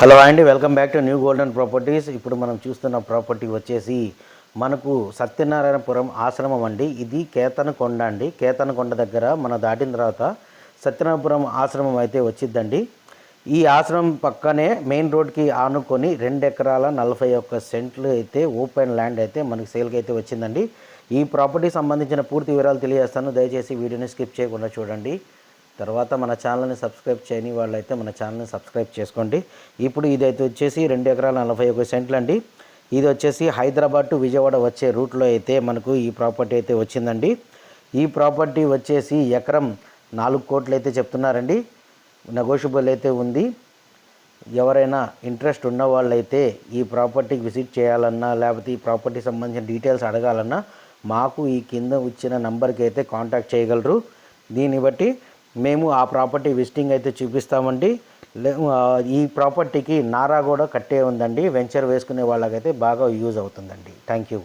Hello అండి welcome back to new golden properties. ఇప్పుడు మనం చూస్తున్న ప్రాపర్టీ వచ్చేసి మనకు సత్యనారాయణపురం ఆశ్రమం అండి. ఇది కేతనకొండ అండి. కేతనకొండ దగ్గర మనం దాటిన తర్వాత సత్యనారాయణపురం ఆశ్రమం అయితే వచ్చిద్దండి. ఈ ఆశ్రమం పక్కనే మెయిన్ రోడ్కి ఆనుకొని రెండు ఎకరాల నలభై ఒక్క సెంట్లు అయితే ఓపెన్ ల్యాండ్ అయితే మనకి సేల్కి అయితే వచ్చిందండి. ఈ ప్రాపర్టీ సంబంధించిన పూర్తి వివరాలు తెలియజేస్తాను. దయచేసి వీడియోని స్కిప్ చేయకుండా చూడండి. తర్వాత మన ఛానల్ని సబ్స్క్రైబ్ చేయని వాళ్ళైతే మన ఛానల్ని సబ్స్క్రైబ్ చేసుకోండి. ఇప్పుడు ఇదైతే వచ్చేసి రెండు ఎకరాల నలభై ఒక సెంట్లు అండి. ఇది వచ్చేసి హైదరాబాద్ టు విజయవాడ వచ్చే రూట్లో అయితే మనకు ఈ ప్రాపర్టీ అయితే వచ్చిందండి. ఈ ప్రాపర్టీ వచ్చేసి ఎకరం నాలుగు కోట్లు అయితే చెప్తున్నారండి. నెగోషియబుల్ అయితే ఉంది. ఎవరైనా ఇంట్రెస్ట్ ఉన్న వాళ్ళైతే ఈ ప్రాపర్టీకి విజిట్ చేయాలన్నా లేకపోతే ఈ ప్రాపర్టీ సంబంధించిన డీటెయిల్స్ అడగాలన్నా మాకు ఈ కింద ఇచ్చిన నంబర్కి అయితే కాంటాక్ట్ చేయగలరు. దీన్ని బట్టి మేము ఆ ప్రాపర్టీ విజిటింగ్ అయితే చూపిస్తామండి. లే- ఈ ప్రాపర్టీకి నారా కూడా కట్టే ఉందండి. వెంచర్ వేసుకునే వాళ్ళకైతే బాగా యూజ్ అవుతుందండి. Thank you